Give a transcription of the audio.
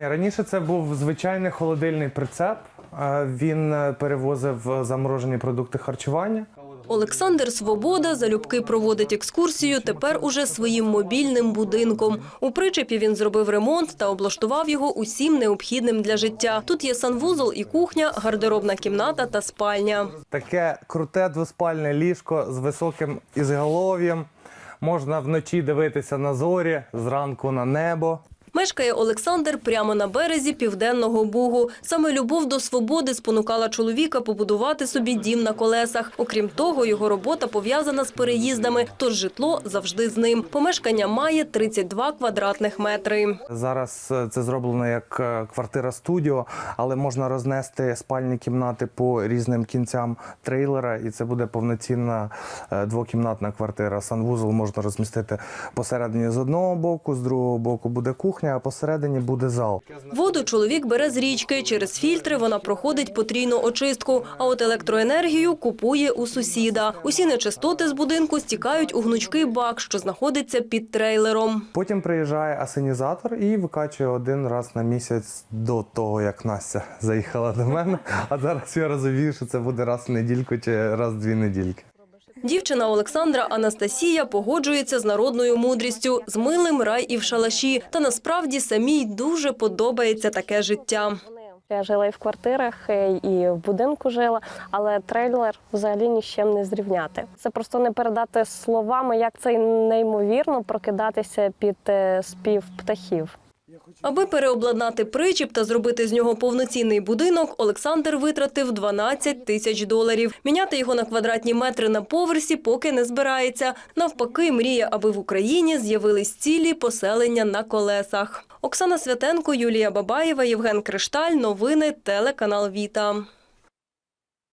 Раніше це був звичайний холодильний прицеп. Е, Він е, перевозив заморожені продукти харчування. Олександр Свобода залюбки проводить екскурсію тепер уже своїм мобільним будинком. У причепі він зробив ремонт та облаштував його усім необхідним для життя. Тут є санвузол і кухня, гардеробна кімната та спальня. Таке круте двоспальне ліжко з високим ізголов'ям. Можна вночі дивитися на зорі, зранку на небо. Мешкає Олександр прямо на березі південного бугу. Саме любов до свободи спонукала чоловіка побудувати собі дім на колесах. Окрім того, його робота пов'язана з переїздами, тож житло завжди з ним. Помешкання має 32 квадратних метри. Зараз е, це зроблено як е, квартира студіо, але можна рознести спальні кімнати по різним кінцям трейлера, і це буде повноцінна е, двокімнатна квартира. Санвузол можна розмістити посередині з одного боку, з другого боку буде кухня, а посередині буде зал. Воду чоловік бере з річки. Через фільтри вона проходить потрійну очистку. А от електроенергію купує у сусіда. Усі нечистоти з будинку стікають у гнучкий бак, що знаходиться під трейлером. Потім приїжджає асенізатор і викачує один раз на місяць до того, як Настя заїхала до мене. А зараз я розумію, що це буде раз в недільку чи раз в дві недільки. Дівчина Олександра Анастасія погоджується з народною мудрістю, з милим рай і в шалаші. Та насправді самій дуже подобається таке життя. Я жила і в квартирах, е, і в будинку жила, але трейлер взагалі ні з чим не зрівняти. Це просто не передати словами, як це неймовірно прокидатися під е, спів птахів. Аби переобладнати причіп та зробити з нього повноцінний будинок, Олександр витратив 12 тисяч доларів. Міняти його на квадратні метри на поверсі поки не збирається. Навпаки, мріє, аби в Україні з'явились цілі поселення на колесах. Оксана Святенко, Юлія Бабаєва, Євген Кришталь. Новини телеканал Віта.